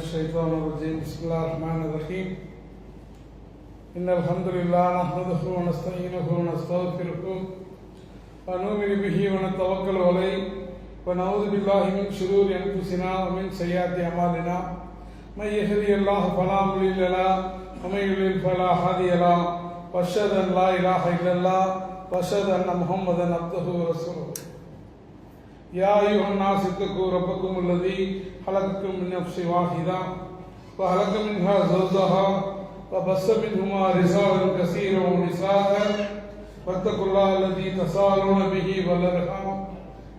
الشيطان الرجيم. بسم الله الرحمن الرحيم. إن الحمد لله نحمده ونستعينه ونستغفره ونعوذ بالله من شرور أنفسنا ومن سيئات أعمالنا. من يهدي الله فلا مضل له ومن يضلل فلا هادي له. وأشهد أن لا إله إلا الله وأشهد أن محمدا عبده ورسوله. يا أيها الناس اتقوا ربكم الذي خلقكم من نفس واحدة وخلق منها زوجها وبث منهما رجالا كثيرا ونساء. واتقوا الله الذي تساءلون به والأرحام.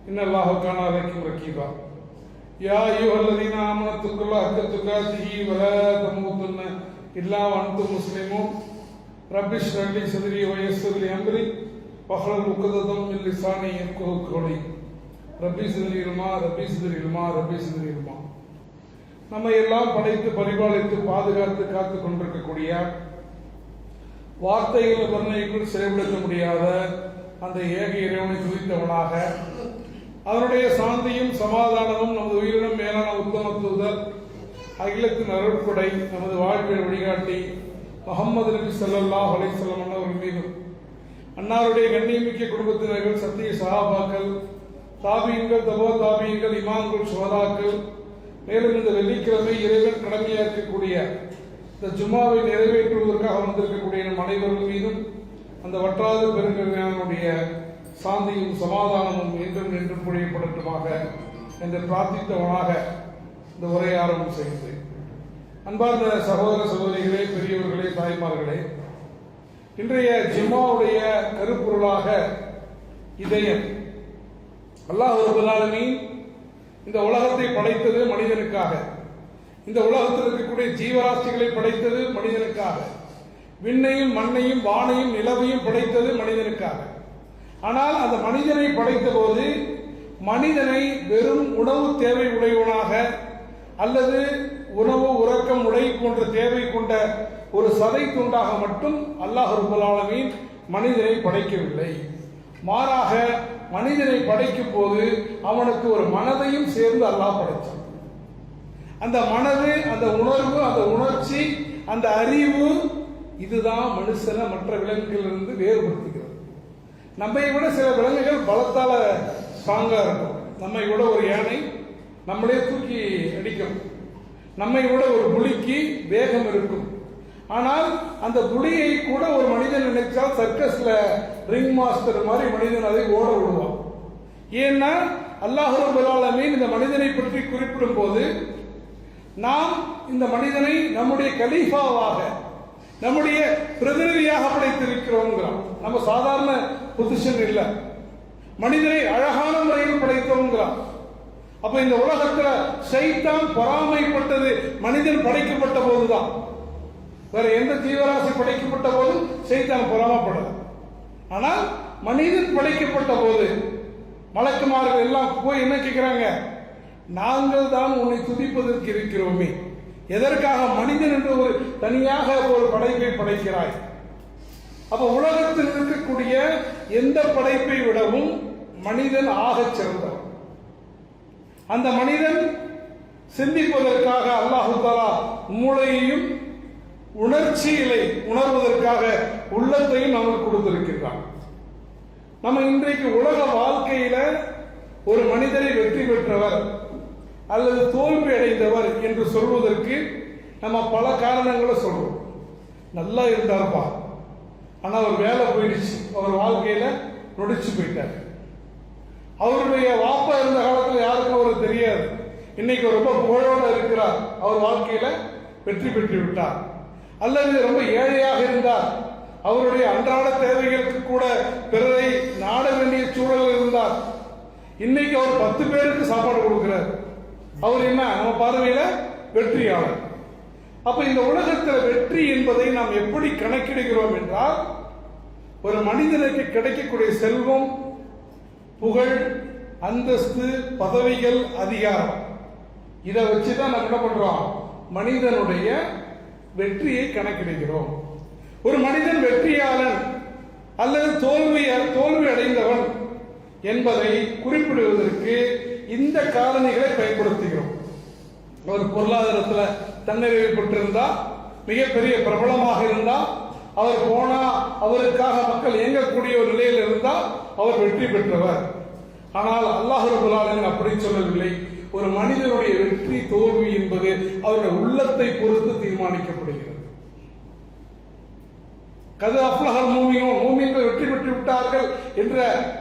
إن الله كان عليكم رقيبا يا أيها الذين آمنوا اتقوا الله حق تقاته ولا تموتن إلا وأنتم مسلمون رب اشرح لي صدري ويسر لي أمري واحلل عقدة من لساني يفقهوا قولي ரப்பி சிதறிடுமா ரப்பி சிதறிடுமா ரப்பி சிதறிடுமா நம்ம எல்லாம் படைத்து பரிபாலித்து பாதுகாத்து காத்து கொண்டிருக்கக்கூடிய வார்த்தைகளை வர்ணனைக்குள் செயல்படுத்த முடியாத அந்த ஏக இறைவனை துதித்தவனாக அவருடைய சாந்தியும் சமாதானமும் நமது உயிரினம் மேலான உத்தம தூதர் அகிலத்தின் அருட்படை நமது வாழ்வில் வழிகாட்டி முகமது நபி சல்லா அலைஹி வஸல்லம் மீதும் அன்னாருடைய கண்ணியமிக்க குடும்பத்தினர்கள் சத்திய சகாபாக்கள் தாபியங்கள் தபோ தாபியங்கள் இமாம்கள் சுவதாக்கள் மேலும் இந்த வெள்ளிக்கிழமை இறைவன் கடமையாக்கக்கூடிய இந்த ஜும்மாவை நிறைவேற்றுவதற்காக வந்திருக்கக்கூடிய நம் அனைவர்கள் மீதும் அந்த வற்றாத பெருங்கருணையானுடைய சாந்தியும் சமாதானமும் என்றும் என்றும் புரியப்படட்டுமாக என்று பிரார்த்தித்தவனாக இந்த உரையை ஆரம்பம் செய்கிறேன் அன்பார்ந்த சகோதர சகோதரிகளே பெரியவர்களே தாய்மார்களே இன்றைய ஜிம்மாவுடைய கருப்பொருளாக இதயம். அல்லாஹ் ரபுல்லாலமீன் இந்த உலகத்தை படைத்தது மனிதனுக்காக. இந்த உலகத்தில் இருக்கக்கூடிய ஜீவராசிகளை படைத்தது மனிதனுக்காக. விண்ணையும் மண்ணையும் வானையும் நிலவையும் படைத்தது மனிதனுக்காக. ஆனால் அந்த மனிதனை படைத்த போது மனிதனை வெறும் உணவு தேவை உடையவனாக அல்லது உணவு உறக்கம் உடை போன்ற தேவை கொண்ட ஒரு சதை துண்டாக மட்டும் அல்லாஹ் ரபுல்லாலமீன் மனிதனை படைக்கவில்லை. மாறாக மனிதனை படைக்கும் போது அவனுக்கு ஒரு மனதையும் சேர்ந்து அல்லாஹ் படைத்தான். அந்த மனது அந்த உணர்வு அந்த உணர்ச்சி அந்த அறிவு இதுதான் மனுஷனை மற்ற விலங்குகளிலிருந்து வேறுபடுத்துகிறது நம்மை விட சில விலங்குகள் பலத்தால ஸ்ட்ராங்காக இருக்கும். நம்மை விட ஒரு யானை நம்மளே தூக்கி அடிக்கும். நம்மை விட ஒரு புலிக்கு வேகம் இருக்கும். ஆனால் அந்த புலியை கூட ஒரு மனிதன் நினைச்சால் சர்க்கஸ்ல ரிங் மாஸ்டர் மாதிரி மனிதன் அதை ஓட விடுவான். ஏன்னா அல்லாஹூர் ரபுல்லாலமீன் இந்த மனிதனை பற்றி குறிப்பிடும் போது நாம் இந்த மனிதனை நம்முடைய கலீஃபாவாக நம்முடைய பிரதிநிதியாக படைத்திருக்கிறோங்கிறோம் நம்ம சாதாரண பொசிஷன் இல்லை. மனிதனை அழகான முறையில் படைத்தோங்கிறார் அப்ப இந்த உலகத்துல சைத்தான் பொறாமைப்பட்டது மனிதன் படைக்கப்பட்ட போதுதான். வேற எந்த ஜீவராசி படைக்கப்பட்ட போது சைத்தான் பொறாமப்படல. ஆனால் மனிதன் படைக்கப்பட்ட போது மலக்குமார்கள் எல்லாம் போய் என்ன கேட்கிறாங்க நாங்கள் தான் உன்னை துதிப்பதற்கு இருக்கிறோமே. எதற்காக மனிதன் என்று ஒரு தனியாக ஒரு படைப்பை படைக்கிறாய்? அப்ப உலகத்தில் இருக்கக்கூடிய எந்த படைப்பை விடவும் மனிதன் ஆகச் சிறந்தவன். அந்த மனிதன் சிந்திப்பதற்காக அல்லாஹு தாலா மூளையையும் உணர்ச்சிகளை உணர்வதற்காக உள்ளத்தையும் நமக்கு கொடுத்திருக்கின்றான். நம்ம இன்றைக்கு உலக வாழ்க்கையில ஒரு மனிதரை வெற்றி பெற்றவர் அல்லது தோல்வி அடைந்தவர் என்று சொல்வதற்கு நம்ம பல காரணங்களை சொல்றோம். நல்லா இருந்தார்ப்பா. ஆனால் அவர் வேலை போயிடுச்சு. அவர் வாழ்க்கையில நொடிச்சு போயிட்டார். அவருடைய வாப்பா இருந்த காலத்தில் யாருக்கும் அவர் தெரியாது. இன்னைக்கு ரொம்ப புகழோட இருக்கிறார். அவர் வாழ்க்கையில வெற்றி பெற்று விட்டார். அல்லது ரொம்ப ஏழையாக இருந்தார். அவருடைய அன்றாட தேவைகளுக்கு கூட பிறரை நாட வேண்டிய சூழல் இருந்தார். இன்னைக்கு அவர் பத்து பேருக்கு சாப்பாடு கொடுக்கிறார். அவர் என்ன? நம்ம பார்வையில வெற்றியாளர். அப்ப இந்த உலகத்தில் வெற்றி என்பதை நாம் எப்படி கணக்கிடுகிறோம் என்றால் ஒரு மனிதனுக்கு கிடைக்கக்கூடிய செல்வம் புகழ் அந்தஸ்து பதவிகள் அதிகாரம். இதை வச்சு தான் நம்ம என்ன பண்றோம்? மனிதனுடைய வெற்றியை கணக்கிடுகிறோம். ஒரு மனிதன் வெற்றியாளன் அல்லது தோல்வி தோல்வி அடைந்தவன் என்பதை குறிப்பிடுவதற்கு இந்த காரணிகளை பயன்படுத்துகிறோம். ஒரு பொருளாதாரத்துல தன்னிறைவு பெற்றிருந்தா மிகப்பெரிய பிரபலமாக இருந்தா அவர் போனா அவருக்காக மக்கள் இயங்கக்கூடிய ஒரு நிலையில் இருந்தா அவர் வெற்றி பெற்றவர். ஆனால் அல்லாஹ் ரபுல் அப்படி சொல்லவில்லை. ஒரு மனிதனுடைய வெற்றி தோல்வி என்பது அவருடைய உள்ளத்தை பொறுத்து தீர்மானிக்கப்படுகிறது. கது அப்லஹல் மூமியும் மூமியங்கள் வெற்றி பெற்று விட்டார்கள் என்ற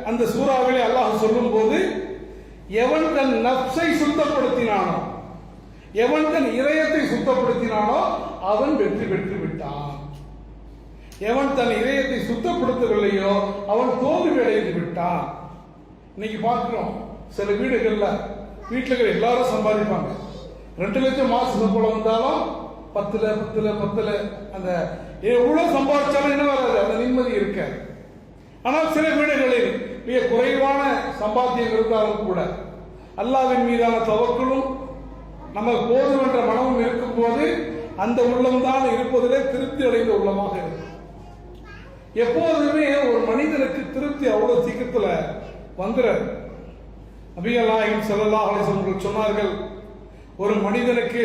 அந்த சூறாவிலே அல்லாஹ் சொல்லும் போது எவன் தன் நப்சை சுத்தப்படுத்தினானோ எவன் தன் இதயத்தை சுத்தப்படுத்தினானோ அவன் வெற்றி பெற்று விட்டான். எவன் தன் இதயத்தை சுத்தப்படுத்தவில்லையோ அவன் தோல்வி அடைந்து விட்டான். இன்னைக்கு பார்க்கிறோம் சில வீடுகள்ல வீட்டுல எல்லாரும் சம்பாதிப்பாங்க. ரெண்டு லட்சம் மாச சம்பளம் வந்தாலும் பத்துல பத்துல பத்துல அந்த எவ்வளவு சம்பாதிச்சாலும் என்ன வராது அந்த நிம்மதி இருக்காது. ஆனால் சில வீடுகளில் மிக குறைவான சம்பாத்தியம் இருந்தாலும் கூட அல்லாவின் மீதான தவக்களும் நமக்கு போதும் என்ற மனமும் இருக்கும்போது அந்த உள்ளம்தான் இருப்பதிலே திருப்தி அடைந்த உள்ளமாக இருக்கும். எப்போதுமே ஒரு மனிதனுக்கு திருப்தி அவ்வளவு சீக்கிரத்துல வந்துடாது அபிகலாயின் செல்லல்லா ஸல்லல்லாஹு சொன்னார்கள் ஒரு மனிதனுக்கு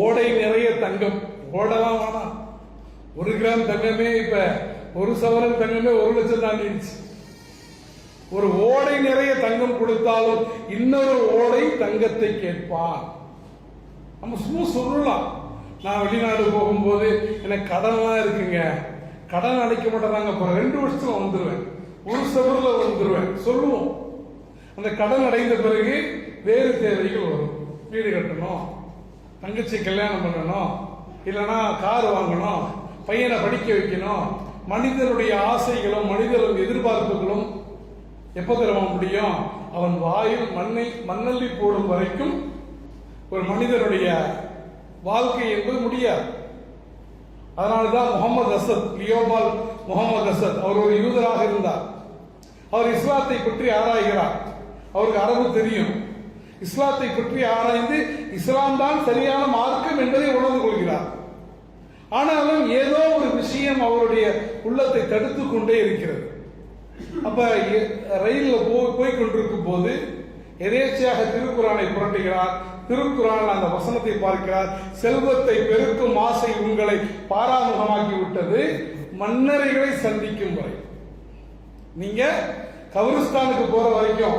ஓடை நிறைய தங்கம் ஓடலாம் வேணாம். ஒரு கிராம் தங்கமே இப்ப ஒரு சவரன் தங்கமே ஒரு லட்சம் தாண்டிடுச்சு ஒரு ஓடை நிறைய தங்கம் கொடுத்தாலும் இன்னொரு ஓடை தங்கத்தை கேட்பான் நம்ம சும்மா சொல்லலாம். நான் வெளிநாடு போகும்போது எனக்கு கடன்லாம் இருக்குங்க. கடன் அடைக்க மாட்டேறாங்க. அப்புறம் ரெண்டு வருஷத்துல வந்துருவேன். ஒரு சவரில் வந்துருவேன். சொல்லுவோம். அந்த கடன் அடைந்த பிறகு வேறு தேவைகள் வரும். வீடு கட்டணும். தங்கச்சி கல்யாணம் பண்ணணும். இல்லைன்னா கார் வாங்கணும். பையனை படிக்க வைக்கணும். மனிதனுடைய ஆசைகளும் மனிதர்கள் எதிர்பார்ப்புகளும் எப்போ தருவ முடியும்? அவன் வாயில் மண்ணை மண்ணள்ளி போடும் வரைக்கும் ஒரு மனிதனுடைய வாழ்க்கை என்பது முடியாது. அதனால்தான் முகமது அசத் லியோபால் முகமது அசத் அவர் ஒரு யூதராக இருந்தார். அவர் இஸ்லாத்தை பற்றி ஆராய்கிறார். அவருக்கு அரபு தெரியும். இஸ்லாத்தை பற்றி ஆராய்ந்து இஸ்லாம் தான் சரியான மார்க்கம் என்பதை உணர்ந்து கொள்கிறார். ஆனாலும் ஏதோ ஒரு விஷயம் அவருடைய உள்ளத்தை தடுத்து கொண்டே இருக்கிறது. அப்ப எ- ரயில்ல போய் போய் கொண்டிருக்கும் போது எதேச்சையாக திருக்குறானை புரட்டுகிறார். திருக்குறான் அந்த வசனத்தை பார்க்கிறார். செல்வத்தை பெருக்கும் ஆசை உங்களை பாராமுகமாக்கி விட்டது மன்னரைகளை சந்திக்கும் வரை. நீங்க கபிரிஸ்தானுக்கு போற வரைக்கும்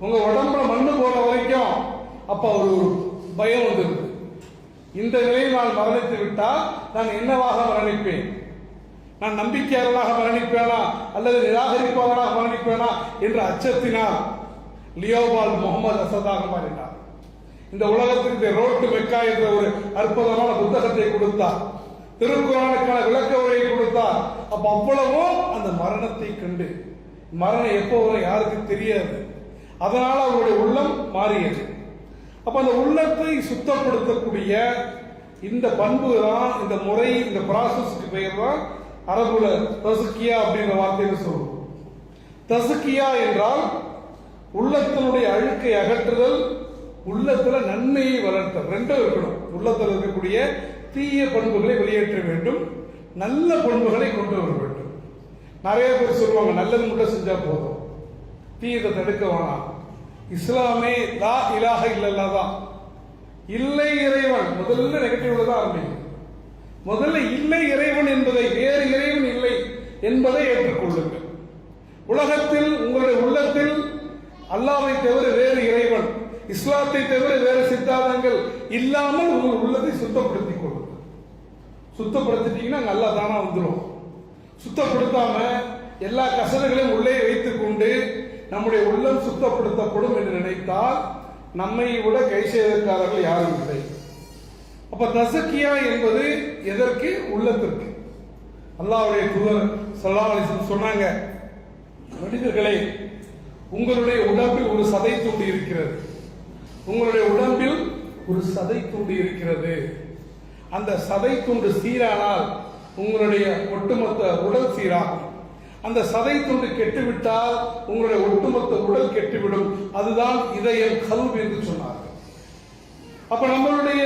உங்க உடம்புல மண்ணு போற வரைக்கும் அப்ப ஒரு பயம் வந்துருக்கு இந்த நிலையில் நான் மரணித்து விட்டால் நான் என்னவாக மரணிப்பேன்? நான் நம்பிக்கையாளராக மரணிப்பேனா? அல்லது நிராகரிப்பாளராக மரணிப்பேனா? என்ற அச்சத்தினால் லியோபால் முகமது அசதாக மாறினார் இந்த உலகத்திற்கு ரோட்டு மெக்கா என்ற ஒரு அற்புதமான புத்தகத்தை கொடுத்தார். திருக்குறானுக்கான விளக்க உரையை கொடுத்தார். அப்ப அவ்வளவும் அந்த மரணத்தை கண்டு. மரணம் எப்போ வரும் யாருக்கு தெரியாது. அதனால அவருடைய உள்ளம் மாறியது. அப்ப அந்த உள்ளத்தை சுத்தப்படுத்தக்கூடிய இந்த பண்பு தான் இந்த முறை இந்த ப்ராசஸ்க்கு பெயர் தான் அரபுல தசுக்கியா அப்படிங்கிற வார்த்தையில சொல்லுவோம் தசுக்கியா என்றால் உள்ளத்தினுடைய அழுக்கை அகற்றுதல் உள்ளத்துல நன்மையை வளர்த்தல். ரெண்டும் இருக்கணும். உள்ளத்தில் இருக்கக்கூடிய தீய பண்புகளை வெளியேற்ற வேண்டும். நல்ல பண்புகளை கொண்டு வர வேண்டும். நிறைய பேர் சொல்லுவாங்க நல்லது மட்டும் செஞ்சா போதும். தீயத்தை தடுக்க வேணாம். இஸ்லாமே லா இலாக இல்லல்லா தான். இல்லை இறைவன். முதல்ல நெகட்டிவ்ல தான் ஆரம்பிக்கும் முதல்ல இல்லை இறைவன் என்பதை வேறு இறைவன் இல்லை என்பதை ஏற்றுக்கொள்ளுங்கள். உலகத்தில் உங்களுடைய உள்ளத்தில் அல்லாவை தவிர வேறு இறைவன் இஸ்லாத்தை தவிர வேறு சித்தாந்தங்கள் இல்லாமல் உங்கள் உள்ளத்தை சுத்தப்படுத்திக் கொள்ளுங்கள். சுத்தப்படுத்திட்டீங்கன்னா நல்லா தானா வந்துடும் சுத்தப்படுத்தாம எல்லா கசடுகளையும் உள்ளே வைத்துக் கொண்டு நம்முடைய உள்ளம் சுத்தப்படுத்தப்படும் என்று நினைத்தால் நம்மை விட கை செய்தக்காரர்கள் யாரும் இல்லை. அப்ப தசக்கியா என்பது எதற்கு? உள்ளத்திற்கு. அல்லாவுடைய தூதர் ஸல்லல்லாஹு சொன்னாங்க மனிதர்களே உங்களுடைய உடம்பில் ஒரு சதை துண்டு இருக்கிறது. உங்களுடைய உடம்பில் ஒரு சதை துண்டு இருக்கிறது. அந்த சதை துண்டு சீரானால் உங்களுடைய ஒட்டுமொத்த உடல் சீராகும். அந்த சதை துண்டு கெட்டுவிட்டால் உங்களுடைய ஒட்டுமொத்த உடல் கெட்டுவிடும். அதுதான் இதயம் கல்வி என்று சொன்னார். அப்ப நம்மளுடைய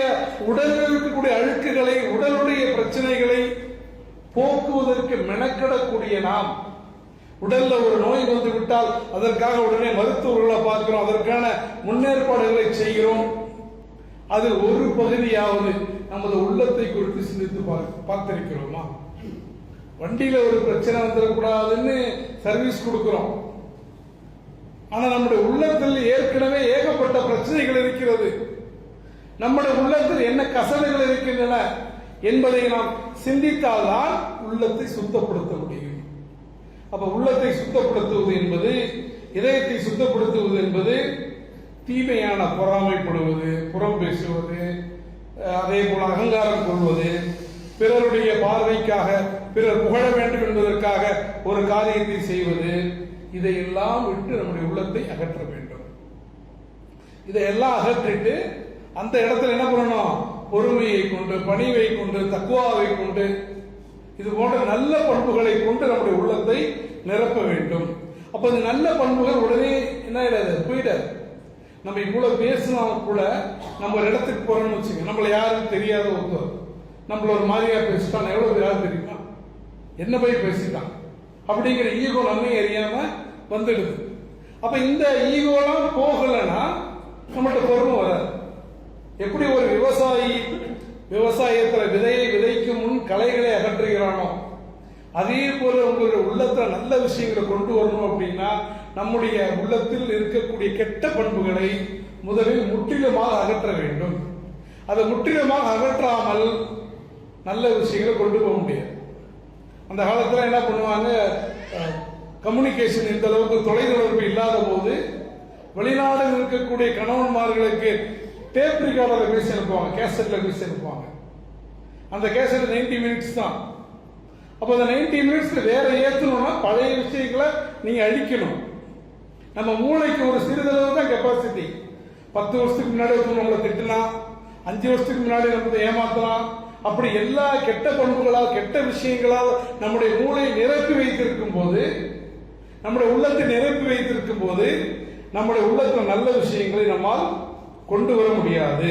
உடலில் இருக்கக்கூடிய அழுக்குகளை உடலுடைய பிரச்சனைகளை போக்குவதற்கு மெனக்கிடக்கூடிய நாம் உடல்ல ஒரு நோய் வந்து விட்டால் அதற்காக உடனே மருத்துவர்களை பார்க்கிறோம் அதற்கான முன்னேற்பாடுகளை செய்கிறோம். அதில் ஒரு பகுதியாவது நமது உள்ளத்தை குறித்து சிந்தித்து பார்த்திருக்கிறோமா? வண்டியில ஒரு பிரச்சனை வந்துடக்கூடாதுன்னு சர்வீஸ் கொடுக்கிறோம். ஆனா நம்முடைய உள்ளத்தில் ஏற்கனவே ஏகப்பட்ட பிரச்சனைகள் இருக்கிறது. நம்முடைய உள்ளத்தில் என்ன கசடுகள் இருக்கின்றன என்பதை நாம் சிந்தித்தால்தான் உள்ளத்தை சுத்தப்படுத்த முடியும். அப்ப உள்ளத்தை சுத்தப்படுத்துவது என்பது இதயத்தை சுத்தப்படுத்துவது என்பது தீமையான பொறாமைப்படுவது புறம் பேசுவது அதே போல அகங்காரம் கொள்வது பிறருடைய பார்வைக்காக பிறர் புகழ வேண்டும் என்பதற்காக ஒரு காரியத்தை செய்வது இதையெல்லாம் விட்டு நம்முடைய உள்ளத்தை அகற்ற வேண்டும். இதையெல்லாம் அகற்றிட்டு அந்த இடத்துல என்ன பண்ணணும்? பொறுமையை கொண்டு பணிவை கொண்டு தக்குவாவை கொண்டு இது போன்ற நல்ல பண்புகளை கொண்டு நம்முடைய உள்ளத்தை நிரப்ப வேண்டும். அப்ப இந்த நல்ல பண்புகள் உடனே என்ன ஆயிடாது? போயிடாது. நம்ம இவ்வளவு பேசினா கூட நம்ம ஒரு இடத்துக்கு போறோம்னு வச்சுக்க நம்மள யாரும் தெரியாத ஒருத்தர். நம்மள ஒரு மாதிரியா பேசிட்டான். எவ்வளவு பேர் யாரும் தெரியுமா? என்ன போய் பேசிட்டான்? அப்படிங்கிற ஈகோ நம்மை அறியாம வந்துடுது. அப்ப இந்த ஈகோலாம் போகலைன்னா நம்மகிட்ட பொறுமை வராது. எப்படி ஒரு விவசாயி விவசாயத்துல விதையை விதைக்கும் முன் கலைகளை அகற்றுகிறானோ அதே போல உங்களுடைய உள்ளத்துல நல்ல விஷயங்களை கொண்டு வரணும் அப்படின்னா நம்முடைய உள்ளத்தில் இருக்கக்கூடிய கெட்ட பண்புகளை முதலில் முற்றிலுமாக அகற்ற வேண்டும். அதை முற்றிலுமாக அகற்றாமல் நல்ல விஷயங்களை கொண்டு போக முடியாது. அந்த காலத்துல என்ன பண்ணுவாங்க கம்யூனிகேஷன் இந்த அளவுக்கு தொலைத்தொடர்பு இல்லாத போது வெளிநாடு இருக்கக்கூடிய கணவன்மார்களுக்கு டேப் ரிகார்டரில் பேசி அனுப்புவாங்க கேசட்டில் பேசி அனுப்புவாங்க. அந்த கேசட் 90 மினிட்ஸ் தான். அப்போ அந்த நைன்டி மினிட்ஸில் வேற ஏற்றணும்னா பழைய விஷயங்களை நீங்கள் அழிக்கணும். நம்ம மூளைக்கு ஒரு சிறிதளவு தான் கெப்பாசிட்டி பத்து வருஷத்துக்கு முன்னாடி ஒருத்தர் நம்மளை திட்டலாம் அஞ்சு வருஷத்துக்கு முன்னாடி நம்ம ஏமாத்தலாம் அப்படி எல்லா கெட்ட பண்புகளால் கெட்ட விஷயங்களால் நம்முடைய மூளை நிரப்பி வைத்திருக்கும் போது நம்முடைய உள்ளத்தை நிரப்பி வைத்திருக்கும் போது நம்முடைய உள்ளத்தில் நல்ல விஷயங்களை நம்மால் கொண்டு வர முடியாது.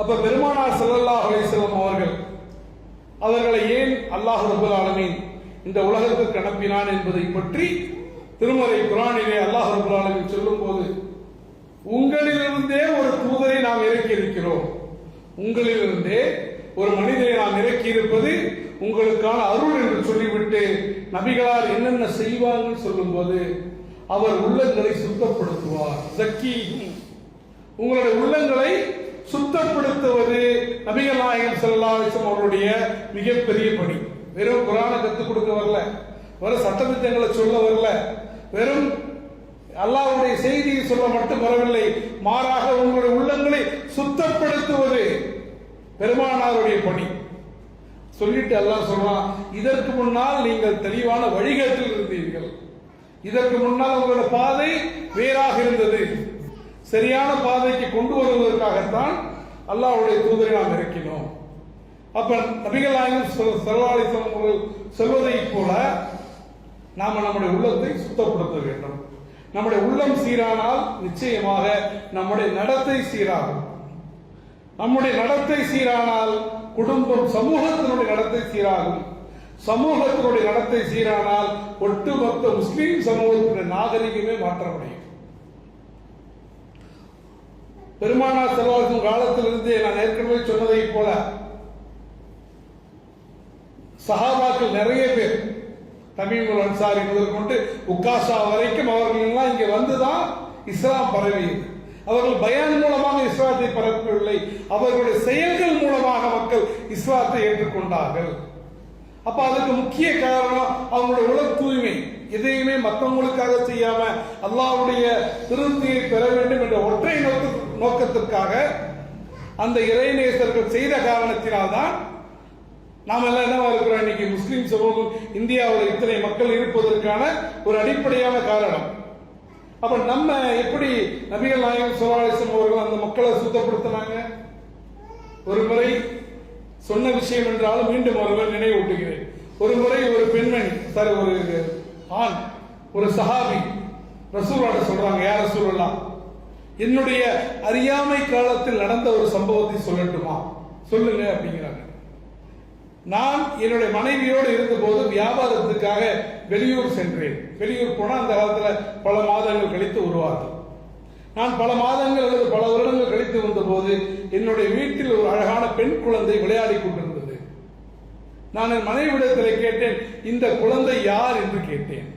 அப்ப பெருமானார் ஸல்லல்லாஹு அலைஹி அவர்கள் அவர்களை ஏன் அல்லாஹ் ரபுல் ஆலமீன் இந்த உலகத்திற்கு அனுப்பினான் என்பதை பற்றி திருமலை குரானிலே அல்லாஹ் ரபுல் ஆலமீன் சொல்லும்போது உங்களிலிருந்தே ஒரு தூதரை நாம் இறக்கி இருக்கிறோம் உங்களிலிருந்தே ஒரு மனிதனை நாம் இறக்கி இருப்பது உங்களுக்கான அருள் என்று சொல்லிவிட்டு நபிகளால் என்னென்ன செய்வாங்கன்னு சொல்லும்போது அவர் உள்ளங்களை சுத்தப்படுத்துவார். ஜக்கி உங்களுடைய உள்ளங்களை சுத்தப்படுத்துவது நபிகள் நாயகம் ஸல்லல்லாஹு அலைஹி அவருடைய மிகப்பெரிய பணி. வெறும் குரானை கத்துக் கொடுக்க வரல வெறும் சட்டத்திட்டங்களை சொல்ல வரல வெறும் அல்லாவுடைய செய்தியை சொல்ல மட்டும் வரவில்லை மாறாக உங்களுடைய உள்ளங்களை சுத்தப்படுத்துவது பெருமானாருடைய பணி. சொல்லிட்டு அல்லாஹ் சொல்றான் இதற்கு முன்னால் நீங்கள் தெளிவான வழிகாட்டில் இருந்தீர்கள். இதற்கு முன்னால் உங்களோட பாதை வேறாக இருந்தது. சரியான பாதைக்கு கொண்டு வருவதற்காகத்தான் அல்லாவுடைய தூதரை நாம் இறக்கினோம். அப்ப நபிகள் நாயகம் செல்வாளிசம் அவர்கள் சொல்வதைப் போல நாம நம்முடைய உள்ளத்தை சுத்தப்படுத்த வேண்டும். நம்முடைய உள்ளம் சீரானால் நிச்சயமாக நம்முடைய நடத்தை சீராகும். நம்முடைய நடத்தை சீரானால் குடும்பம் சமூகத்தினுடைய நடத்தை சீராகும். சமூகத்தினுடைய நடத்தை சீரானால் ஒட்டுமொத்த முஸ்லீம் சமூகத்தினுடைய நாகரிகமே மாற்றமடையும். பெருமானார் செல்வாக்கும் காலத்திலிருந்தே நான் ஏற்கனவே சொன்னதைப் போல சஹாபாக்கள் நிறைய பேர் தமிழ் அன்சாரி முதல் கொண்டு உக்காஷா வரைக்கும் அவர்கள் எல்லாம் இங்கே வந்துதான் இஸ்லாம் பரவியது. அவர்கள் பயான் மூலமாக இஸ்லாத்தை பரப்பவில்லை. அவர்களுடைய செயல்கள் மூலமாக மக்கள் இஸ்லாத்தை ஏற்றுக்கொண்டார்கள். அப்ப அதுக்கு முக்கிய காரணம் அவங்களுடைய உலக தூய்மை எதையுமே மற்றவங்களுக்காக செய்யாம அல்லாவுடைய திருப்தியை பெற வேண்டும் என்ற ஒற்றை நோக்க நோக்கத்திற்காக அந்த இறைநேசர்கள் செய்த காரணத்தினால்தான் நாம் எல்லாம் என்னவா இருக்கிறோம்? இன்னைக்கு முஸ்லிம் சமூகம் இந்தியாவில் இத்தனை மக்கள் இருப்பதற்கான ஒரு அடிப்படையான காரணம். அப்ப நம்ம எப்படி நபிகள் நாயகம் சுல்லாசம் அவர்கள் அந்த மக்களை சுத்தப்படுத்தினாங்க? ஒரு முறை சொன்ன விஷயம் என்றாலும் மீண்டும் ஒருவர் நினைவூட்டுகிறேன். ஒரு முறை ஒரு பெண்மணி சாரி ஒரு ஆண் ஒரு சஹாபி ரசூலோட சொல்றாங்க யார் ரசூலுல்லா என்னுடைய அறியாமை காலத்தில் நடந்த ஒரு சம்பவத்தை சொல்லட்டுமா? சொல்லுங்க அப்படிங்கிறாங்க. நான் என்னுடைய மனைவியோடு இருந்தபோது வியாபாரத்துக்காக வெளியூர் சென்றேன். வெளியூர் போனால் அந்த காலத்தில் பல மாதங்கள் கழித்து வருவார்கள். நான் பல மாதங்கள் அல்லது பல வருடங்கள் கழித்து வந்தபோது என்னுடைய வீட்டில் ஒரு அழகான பெண் குழந்தை விளையாடி கொண்டிருந்தது. நான் என் மனைவிடத்தில் கேட்டேன் இந்த குழந்தை யார்? என்று கேட்டேன்.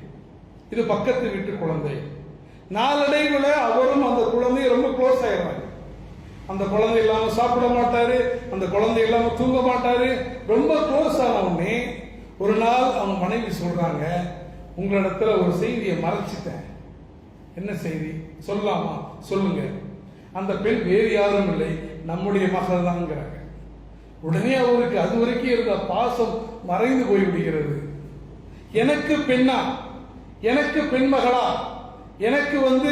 இது பக்கத்து வீட்டு குழந்தை. நாளடைவில் அவரும் அந்த குழந்தையும் ரொம்ப க்ளோஸ் ஆயிடுறாங்க அந்த குழந்தை இல்லாம சாப்பிட மாட்டாரு அந்த குழந்தை இல்லாம தூங்க மாட்டாரு. ரொம்ப க்ளோஸ் ஆன ஒரு நாள் அவங்க மனைவி சொல்றாங்க உங்களிடத்துல ஒரு செய்தியை மறைச்சிட்டேன். என்ன செய்தி? சொல்லலாமா? சொல்லுங்க. அந்த பெண் வேறு யாரும் இல்லை நம்முடைய மகள் தான்ங்கிறாங்க. உடனே அவருக்கு அது வரைக்கும் இருந்த பாசம் மறைந்து போய்விடுகிறது. எனக்கு பெண்ணா? எனக்கு பெண் மகளா எனக்கு வந்து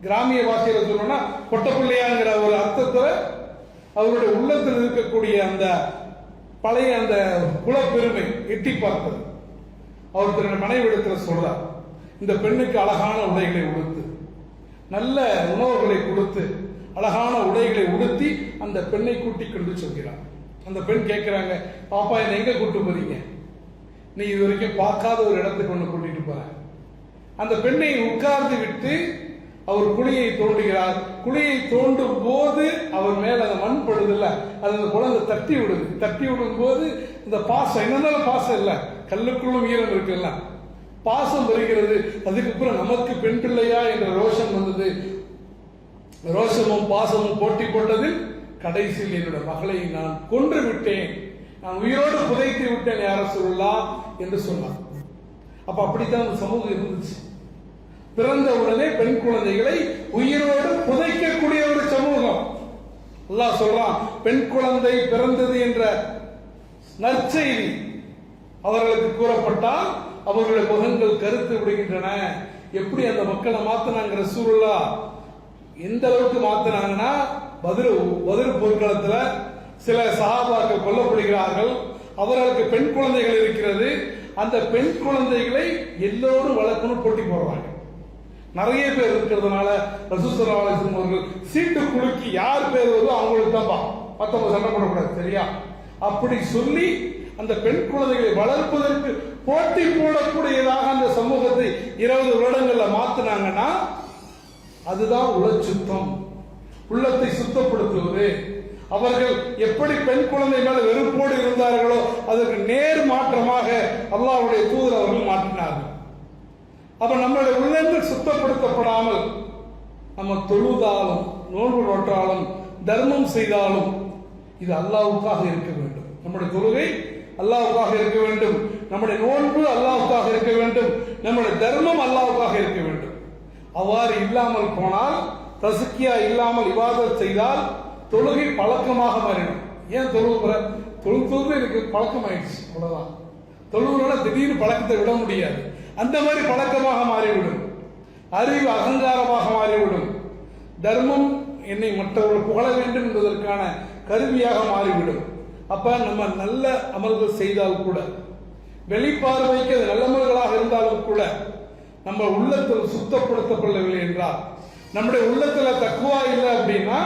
கிராமிய பாஷையில சொல்லணும்னா பொட்ட பிள்ளையாங்கிற ஒரு அர்த்தத்தை அவருடைய உள்ளத்தில் இருக்கக்கூடிய அந்த பழைய அந்த குலப்பெருமை எட்டி பார்த்தது. அவர் தன்னுடைய மனைவிடத்துல சொல்றார் இந்த பெண்ணுக்கு அழகான உடைகளை உடுத்து நல்ல உணவுகளை கொடுத்து அழகான உடைகளை உடுத்தி அந்த பெண்ணை கூட்டி கொண்டு சொல்கிறார். அந்த பெண் கேட்கிறாங்க பாப்பா என்னை எங்க கூட்டு போறீங்க? நீ இது வரைக்கும் பார்க்காத ஒரு இடத்துக்கு கொண்டு கூட்டிட்டு போற அந்த பெண்ணை உட்கார்ந்து விட்டு அவர் குழியை தோண்டுகிறார். குழியை தோண்டும் போது அவர் மேல அந்த மண் படுதில்ல அது அந்த குழந்தை தட்டி விடுது. தட்டி விடும் போது இந்த பாசம் என்னென்ன பாசம் இல்லை? கல்லுக்குள்ளும் ஈரம் இருக்குல்ல பாசம் வருகிறது. அதுக்கப்புறம் நமக்கு பெண் பிள்ளையா என்ற ரோஷம் வந்தது. ரோஷமும் பாசமும் போட்டி போட்டதில் கடைசியில் என்னோட மகளை நான் கொன்று விட்டேன். நான் உயிரோடு புதைத்து விட்டேன் யார சொல்லலாம் என்று சொன்னார். அப்ப அப்படித்தான் அந்த சமூகம் இருந்துச்சு. பிறந்த உடனே பெண் குழந்தைகளை உயிரோடு புதைக்கக்கூடிய ஒரு சமூகம். அல்லாஹ் சொல்றான் பெண் குழந்தை பிறந்தது என்ற நற்செய்தி. அவர்களுக்கு கூறப்பட்டால் அவர்களுடைய முகங்கள் கருத்து விடுகின்றன. எப்படி அந்த மக்களை மாத்தினாங்கிற சூழலா எந்த அளவுக்கு மாத்தினாங்கன்னா பதில் பதில் பொருட்களத்தில் சில சகாபாக்கள் கொல்லப்படுகிறார்கள். அவர்களுக்கு பெண் குழந்தைகள் இருக்கிறது. அந்த பெண் குழந்தைகளை எல்லோரும் வளர்க்கணும் போட்டி போடுறாங்க. நிறைய பேர் இருக்கிறதுனால ரசூசல்லா அவர்கள் சீட்டு குலுக்கி யார் பேர் வருதோ அவங்களுக்கு தான்ப்பா மற்றவங்க சண்டை போடக்கூடாது சரியா? அப்படி சொல்லி அந்த பெண் குழந்தைகளை வளர்ப்பதற்கு போட்டி போடக்கூடியதாக அந்த சமூகத்தை இருபது வருடங்கள்ல மாத்தினாங்கன்னா அதுதான் உளச்சுத்தம். உள்ளத்தை சுத்தப்படுத்துவது. அவர்கள் எப்படி பெண் குழந்தை மேல வெறுப்போடு இருந்தார்களோ அதற்கு நேர் மாற்றமாக அல்லாவுடைய தூதர் அவர்கள் மாற்றினார்கள். அப்ப நம்மளுடைய உள்ளங்கள் சுத்தப்படுத்தப்படாமல் நம்ம தொழுதாலும் நோன்பு நோற்றாலும் தர்மம் செய்தாலும் இது அல்லாவுக்காக இருக்க வேண்டும். நம்முடைய தொழுகை அல்லாவுக்காக இருக்க வேண்டும். நம்முடைய நோன்பு அல்லாவுக்காக இருக்க வேண்டும். நம்முடைய தர்மம் அல்லாவுக்காக இருக்க வேண்டும். அவ்வாறு இல்லாமல் போனால் தசுக்கியா இல்லாமல் விவாதம் செய்தால் தொழுகை பழக்கமாக மாறிடும். ஏன் தொழுகிற தொழுகிறது எனக்கு பழக்கம் ஆயிடுச்சு அவ்வளவுதான். தொழுகிறோட திடீர்னு பழக்கத்தை விட முடியாது. அந்த மாதிரி பழக்கமாக மாறிவிடும். அறிவு அகங்காரமாக மாறிவிடும். தர்மம் என்னை மற்றவர்கள் புகழ வேண்டும் என்பதற்கான கருவியாக மாறிவிடும். அப்ப நம்ம நல்ல அமல்கள் செய்தால் கூட வெளிப்பார்வைக்கு அது நல்லமல்களாக இருந்தாலும் கூட நம்ம உள்ளத்தில் சுத்தப்படுத்தப்படவில்லை என்றால் நம்முடைய உள்ளத்துல தக்குவா இல்லை அப்படின்னா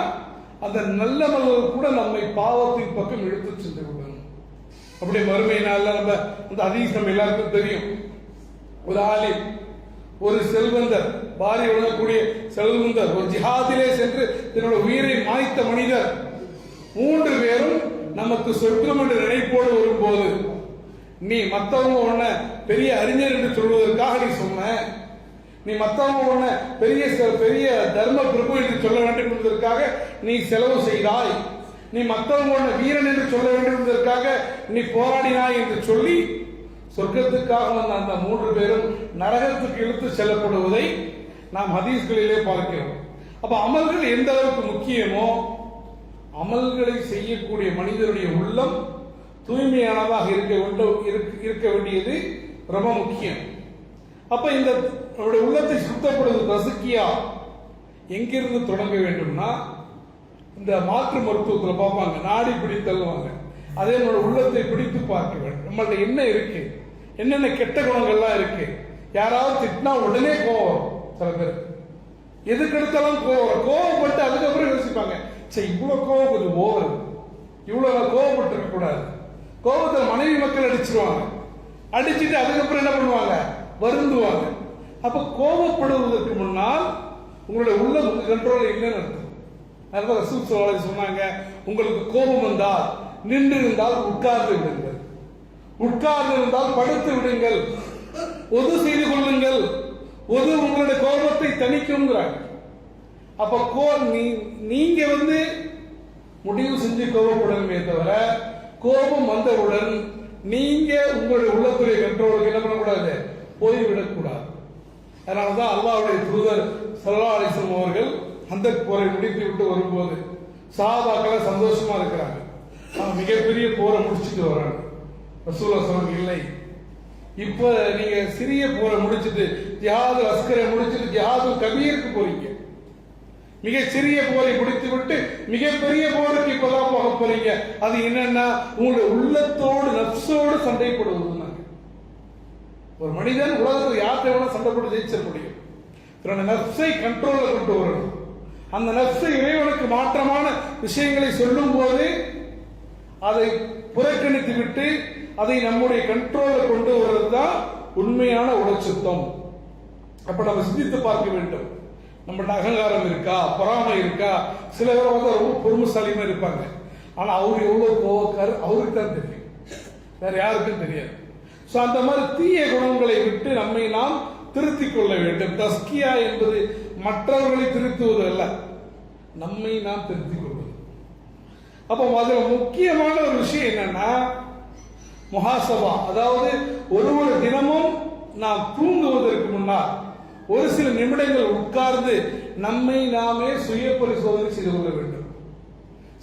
அந்த நல்லமல்கள் கூட நம்மை பாவத்தின் பக்கம் இழுத்து சென்று விடணும் அப்படி மறுமை நம்ம அந்த அதிகம் எல்லாருக்கும் தெரியும். ஒரு ஆலிம் ஒரு செல்வந்தர் பாரி உழக்கூடிய செல்வந்தர் ஒரு ஜிஹாதிலே சென்று தன்னோட உயிரை மாய்த்த மனிதர். மூன்று பேரும் நமக்கு சொர்க்கம் என்று நினைப்போடு வரும்போது நீ மற்றவங்க உன்ன பெரிய அறிஞர் என்று சொல்வதற்காக நீ சொன்ன நீ மத்தவங்க பெரிய பெரிய தர்ம பிரபு என்று சொல்ல வேண்டும் என்பதற்காக நீ செலவு செய்தாய். நீ மத்தவங்க வீரன் என்று சொல்ல வேண்டும் என்பதற்காக நீ போராடினாய் என்று சொல்லி சொர்க்கத்துக்காக வந்த அந்த மூன்று பேரும் நரகத்துக்கு இழுத்து செல்லப்படுவதை நாம் ஹதீஸ்களிலே பார்க்கிறோம். அப்ப அமல்கள் எந்த அளவுக்கு முக்கியமோ அமல்களை செய்யக்கூடிய மனிதனுடைய உள்ளம் தூய்மையானதாக இருக்க வேண்டும் இருக்க- இருக்க வேண்டியது ரொம்ப முக்கியம். அப்ப இந்த நம்முடைய உள்ளத்தை சுத்தப்படுவது ரசுக்கியா எங்கிருந்து தொடங்க வேண்டும்னா இந்த மாற்று மருத்துவத்தில் பார்ப்பாங்க நாடி பிடித்தல்வாங்க அதே நம்மளோட உள்ளத்தை பிடித்து பார்க்க வேண்டும். நம்மள்ட்ட என்ன இருக்கு? என்னென்ன கெட்ட குணங்கள்லாம் இருக்கு? யாராவது திட்டினா உடனே கோவம் சில பேர். எதுக்கெடுத்தாலும் கோவம் கோவப்பட்டு அதுக்கப்புறம் யோசிப்பாங்க சரி இவ்வளவு கோவம் கொஞ்சம் ஓவர் இவ்வளவு கோவப்பட்டு கூடாது. கோபத்தில் மனைவி மக்கள் அடிச்சிருவாங்க. அடிச்சுட்டு அதுக்கப்புறம் என்ன பண்ணுவாங்க? வருந்துவாங்க. அப்ப கோபப்படுவதற்கு முன்னால் உங்களுடைய உள்ள உங்க கண்ட்ரோல் இல்லைன்னு அர்த்தம். அதனால ரசூல் சொன்னாங்க உங்களுக்கு கோபம் வந்தால் நின்று இருந்தால் உட்கார்ந்து விடுங்கள். உட்கார்ந்து இருந்தால் படுத்து விடுங்கள். ஒது செய்து கொள்ளுங்கள். ஒது உங்களுடைய கோபத்தை தணிக்கும்ங்கிறாங்க. அப்ப கோ நீ- நீங்க வந்து முடிவு செஞ்சு கோபப்படணுமே தவிர கோபம் வந்தவுடன் நீங்க உங்களுடைய உள்ளத்துறை கண்ட்ரோலுக்கு என்ன பண்ணக்கூடாது? போய்விடக்கூடாது. அதனாலதான் அல்லாவுடைய தூதர் சல்லா அலிசம் அவர்கள் அந்த போரை முடித்து விட்டு வரும்போது சாதாக்களை சந்தோஷமா இருக்கிறாங்க. அவன் மிகப்பெரிய போரை முடிச்சுட்டு வர்றாங்க. ரசூலா சொல்றாங்க இல்லை. இப்ப நீங்க சிறிய போரை முடிச்சிட்டு ஜிஹாது அஸ்கரை முடிச்சிட்டு ஜிஹாது கபீருக்கு போறீங்க. மிக சிறிய போரை முடித்து விட்டு மிகப்பெரிய போருக்கு இப்பதான் போக போறீங்க. அது என்னன்னா உங்களுடைய உள்ளத்தோடு நப்சோடு சண்டை ஒரு மனிதன் உலகத்தில் யார்கிட்ட எவ்வளோ சண்டை போட்டு ஜெயிச்சிட முடியும். தன்னோட நர்ஸை கண்ட்ரோலில் கொண்டு வரணும் அந்த நர்ஸை இறைவனுக்கு மாற்றமான விஷயங்களை சொல்லும் போது அதை புறக்கணித்து விட்டு அதை நம்முடைய கண்ட்ரோலில் கொண்டு வருவது தான் உண்மையான உடச்சுத்தம். அப்ப நம்ம சிந்தித்து பார்க்க வேண்டும். நம்மகிட்ட அகங்காரம் இருக்கா? பொறாமை இருக்கா? சில பேர் வந்து ரொம்ப பொறுமைசாலியமா இருப்பாங்க. ஆனா அவர் எவ்வளவு கோவக்கார்? அவருக்கு தான் தெரியும். வேற யாருக்கும் தெரியாது. சோ அந்த மாதிரி தீய குணங்களை விட்டு நம்மை நாம் திருத்திக் கொள்ள வேண்டும். தஸ்கியா என்பது மற்றவர்களை திருத்துவது அல்ல. நம்மை நாம் திருத்திக் கொள்வது. அப்போ அதுல முக்கியமான ஒரு விஷயம் என்னன்னா முகாசபா. அதாவது ஒரு ஒரு தினமும் நாம் தூங்குவதற்கு முன்னால் ஒரு சில நிமிடங்கள் உட்கார்ந்து நம்மை நாமே சுய பரிசோதனை செய்து கொள்ள வேண்டும்.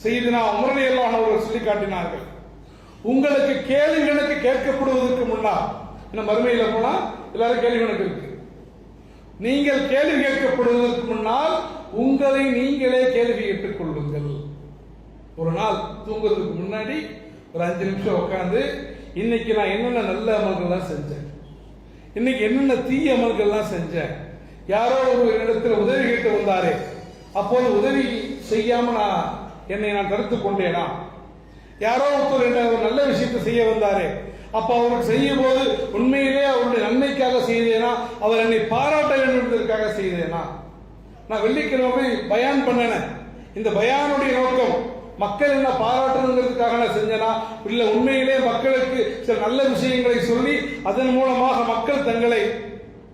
செய்தினா அமரணையெல்லாம் அவர்கள் சொல்லி காட்டினார்கள். உங்களுக்கு கேள்வி கணக்கு கேட்கப்படுவதற்கு முன்னால் இந்த மறுமையில் போனா எல்லாரும் கேள்வி கணக்கு இருக்கு. நீங்கள் கேள்வி கேட்கப்படுவதற்கு முன்னால் உங்களை நீங்களே கேள்வி கேட்டுக் கொள்ளுங்கள். ஒரு நாள் தூங்குறதுக்கு முன்னாடி ஒரு அஞ்சு நிமிஷம் உட்காந்து இன்னைக்கு நான் என்னென்ன நல்ல அமல்கள்லாம் செஞ்சேன். இன்னைக்கு என்னென்ன தீய அமல்கள்லாம் செஞ்சேன். யாரோ ஒரு இடத்துல உதவி கேட்டு வந்தாரு அப்போது உதவி செய்யாம நான் என்னை நான் தடுத்து கொண்டேனா? யாரோ ஒருத்தர் என்ன ஒரு நல்ல விஷயத்தை செய்ய வந்தாரே. அப்ப அவருக்கு செய்யும் போது உண்மையிலே அவருடைய நன்மைக்காக செய்தேனா? அவர் என்னை பாராட்ட வேண்டும் என்பதற்காக செய்தேனா? நான் வெள்ளிக்கிழமை பயான் பண்ணனேன் இந்த பயானுடைய நோக்கம் மக்கள் என்ன பாராட்டணுங்கிறதுக்காக நான் செஞ்சனா? இல்ல உண்மையிலே மக்களுக்கு சில நல்ல விஷயங்களை சொல்லி அதன் மூலமாக மக்கள் தங்களை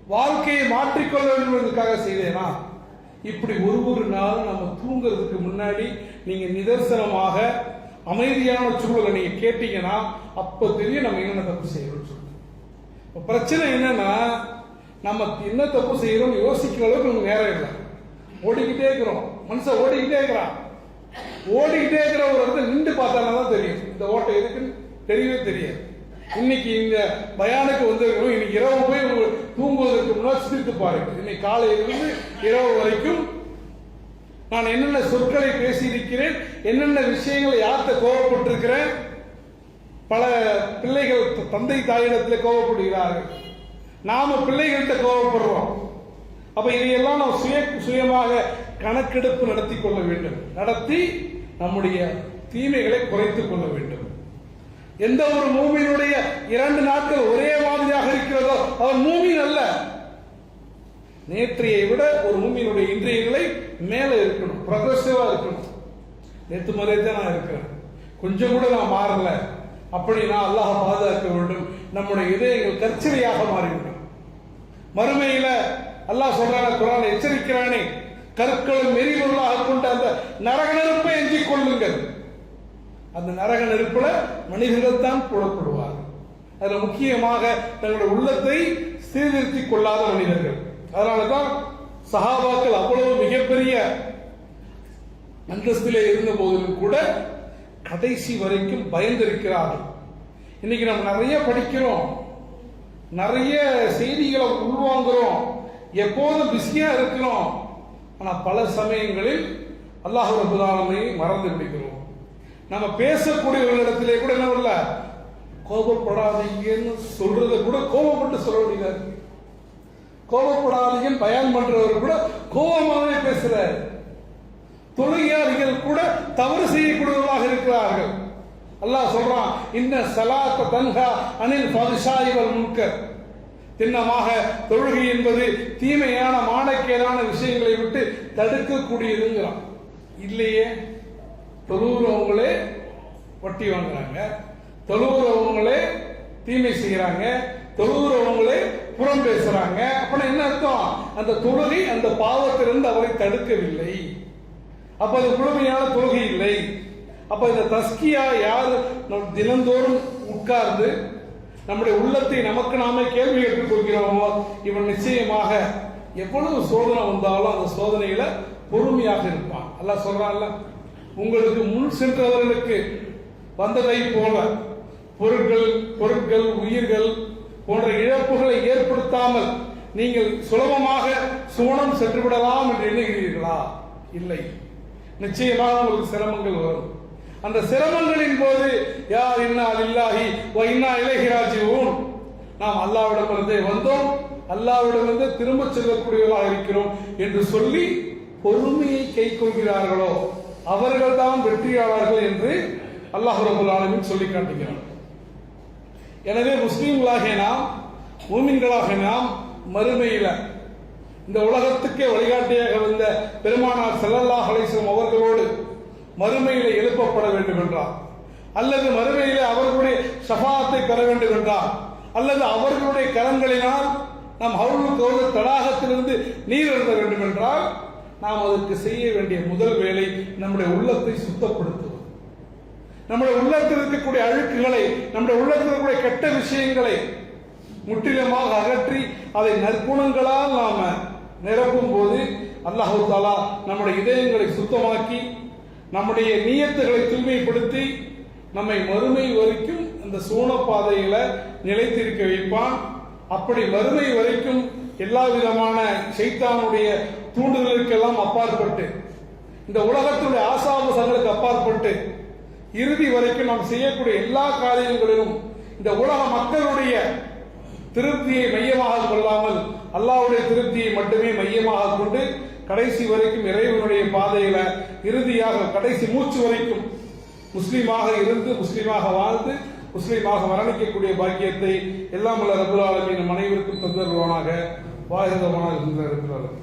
வாழ்க்கையை மாற்றிக்கொள்ள வேண்டும் என்பதற்காக செய்தேனா? இப்படி ஒரு ஒரு நாளும் நம்ம தூங்குறதுக்கு முன்னாடி நீங்க நிதர்சனமாக அமைதியான சூழலை நீங்க கேட்டீங்கன்னா அப்ப தெரியும் நம்ம என்னென்ன தப்பு செய்யறோம்னு சொல்லிட்டு இப்ப பிரச்சனை என்னன்னா நம்ம என்ன தப்பு செய்யறோம் யோசிக்கிற அளவுக்கு நமக்கு நேரம் இல்லை. ஓடிக்கிட்டே இருக்கிறோம். மனுஷன் ஓடிக்கிட்டே இருக்கிறான். ஓடிக்கிட்டே இருக்கிற ஒரு இடத்துல நின்று பார்த்தானா தான் தெரியும். இந்த ஓட்டம் எதுக்குன்னு? தெரியவே தெரியாது. இன்னைக்கு இந்த பயானுக்கு வந்திருக்கிறோம். இன்னைக்கு இரவு போய் தூங்குவதற்கு முன்னாடி சிரித்து பாருங்க இன்னைக்கு காலையிலிருந்து இரவு வரைக்கும் நான் என்னென்ன சொற்களை பேசியிருக்கிறேன் என்னென்ன விஷயங்களை யார்கிட்ட கோவப்பட்டிருக்கிறேன் பல பிள்ளைகள் த- தந்தை தாயிடத்தில் கோவப்படுகிறார்கள். நாம பிள்ளைகள்கிட்ட கோவப்படுறோம். அப்ப இதையெல்லாம் நாம் சுய சுயமாக கணக்கெடுப்பு நடத்தி கொள்ள வேண்டும். நடத்தி நம்முடைய தீமைகளை குறைத்துக் கொள்ள வேண்டும். எந்த ஒரு மூமியினுடைய இரண்டு நாட்கள் ஒரே மாதிரியாக இருக்கிறதோ அவர் மூமின் அல்ல. நேற்றையை விட ஒரு மூமியினுடைய இன்றைய நிலை மேல இருக்கணும் ப்ரொக்ரெசிவா இருக்கணும். நேற்று மாதிரியே தான் நான் இருக்கிறேன். கொஞ்சம் கூட நான் மாறல. அப்படின்னா அல்லாஹ் பாதுகாக்க வேண்டும். நம்முடைய இதயங்கள் கற்சிலையாக மாறிவிடும். மறுமையில அல்லாஹ் சொல்றான குரான் எச்சரிக்கிறானே. கற்களும் எரிபொருளாக கொண்ட அந்த நரக நெருப்பை எஞ்சிக் கொள்ளுங்கள். அந்த நரக நெருப்புல மனிதர்கள் தான் புலப்படுவார்கள். அதுல முக்கியமாக தங்களுடைய உள்ளத்தை சீர்திருத்திக் கொள்ளாத மனிதர்கள். அதனாலதான் சஹாபாக்கள் அவ்வளவு மிகப்பெரிய அந்தஸ்திலே இருந்த போதிலும் கூட கடைசி வரைக்கும் பயந்திருக்கிறார்கள். இன்னைக்கு நம்ம நிறைய படிக்கிறோம். நிறைய செய்திகளை உள்வாங்குறோம். எப்போதும் பிஸியா இருக்கிறோம். ஆனா பல சமயங்களில் அல்லாஹ் ரபுல்லாலமை மறந்து விடுகிறோம். நம்ம பேசக்கூடியவர்களிடத்திலே கூட என்ன வரல? கோபப்படாதீங்கன்னு சொல்றதை கூட கோபப்பட்டு சொல்ல முடியாது கோபப்படாதீங்கன்னு பயன் பண்றவர் கூட கோபமாகவே பேசுறாரு. தொழுகையாளிகள் கூட தவறு செய்யக்கூடியவர்களாக இருக்கிறார்கள். அல்லாஹ் சொல்றான் இன்ன சலாத்த தன்ஹா அனில் பதுஷாயிவல் முன்கர். திண்ணமாக தொழுகை என்பது தீமையான மானக்கேடான விஷயங்களை விட்டு தடுக்கக்கூடியதுங்கிறான். இல்லையே தொழுகிறவங்களே வட்டி வாங்குறாங்க தொழுகிறவங்களே தீமை செய்கிறாங்க தொழுகிறவங்களே புறம் பேசுறாங்க. அப்படின்னா என்ன அர்த்தம்? அந்த தொழுகை அந்த பாவத்திலிருந்து அவரை தடுக்கவில்லை. அப்ப அது முழுமையான தொழுகை இல்லை. அப்ப இந்த தஸ்கியா யார்? நம் தினந்தோறும் உட்கார்ந்து நம்முடைய உள்ளத்தை நமக்கு நாமே கேள்வி கேட்டுக் கொள்கிறோமோ இவன் நிச்சயமாக எவ்வளவு சோதனை வந்தாலும் அந்த சோதனையில பொறுமையாக இருப்பான். எல்லாம் சொல்றான்ல உங்களுக்கு முன் சென்றவர்களுக்கு வந்ததை போல பொருட்கள் பொருட்கள் உயிர்கள் போன்ற இழப்புகளை ஏற்படுத்தாமல் நீங்கள் சுலபமாக சூனம் சென்றுவிடலாம் என்று எண்ணுகிறீர்களா? இல்லை. நிச்சயமாக உங்களுக்கு சிரமங்கள் வரும். அந்த சிரமங்களின் போது யார் இன்னா இல்லாஹி ஓ இன்னா இலைஹி ராஜிஊன். நாம் அல்லாவிடமிருந்து வந்தோம். அல்லாவிடமிருந்து திரும்ப செல்லக்கூடியவர்களாக இருக்கிறோம் என்று சொல்லி பொறுமையை கை கொள்கிறார்களோ அவர்கள்தான் வெற்றியாளர்கள் என்று அல்லாஹ் ரபுல் ஆலமின் சொல்லி காட்டுகிறான். எனவே முஸ்லீம்களாகிய நாம் மூமின்களாக நாம் மறுமையில இந்த உலகத்துக்கே வழிகாட்டியாக வந்த பெருமானார் செல்லல்லாஹ் அலைஹி அவர்களோடு மறுமையில எழுப்பப்பட வேண்டும் என்றார் அல்லது மறுமையில அவர்களுடைய சபாத்தை பெற வேண்டும் என்றார் அல்லது அவர்களுடைய கரங்களினால் நாம் அவர்களுக்கு ஒரு தடாகத்திலிருந்து நீர் எழுத வேண்டும் என்றால் நாம் அதற்கு செய்ய வேண்டிய முதல் வேலை நம்முடைய உள்ளத்தை சுத்தப்படுத்தும் நம்முடைய உள்ளத்தில் இருக்கக்கூடிய அழுக்குகளை நம்முடைய உள்ளத்தில் இருக்கக்கூடிய கெட்ட விஷயங்களை முற்றிலுமாக அகற்றி அதை நற்குணங்களால் நாம நிரப்பும் போது அல்லாஹு தாலா நம்முடைய இதயங்களை சுத்தமாக்கி நம்முடைய நீயத்துகளை தூய்மைப்படுத்தி நம்மை மறுமை வரைக்கும் அந்த சூன பாதையில நிலைத்திருக்க வைப்பான். அப்படி மறுமை வரைக்கும் எல்லா விதமான சைத்தானுடைய தூண்டுதலுக்கெல்லாம் அப்பாற்பட்டு இந்த உலகத்துடைய ஆசாபசங்களுக்கு அப்பாற்பட்டு இறுதி வரைக்கும் நாம் செய்யக்கூடிய எல்லா காரியங்களிலும் இந்த உலக மக்களுடைய திருப்தியை மையமாக கொள்ளாமல் அல்லாவுடைய திருப்தியை மட்டுமே மையமாக கொண்டு கடைசி வரைக்கும் இறைவனுடைய பாதையில இறுதியாக கடைசி மூச்சு வரைக்கும் முஸ்லீமாக இருந்து முஸ்லீமாக வாழ்ந்து முஸ்லீமாக மரணிக்கக்கூடிய பாக்கியத்தை எல்லாம் உள்ள ரபுல் ஆலமின் நம் அனைவருக்கும் தந்தருவானாக வாயுதமானாக இருக்கிறார்கள்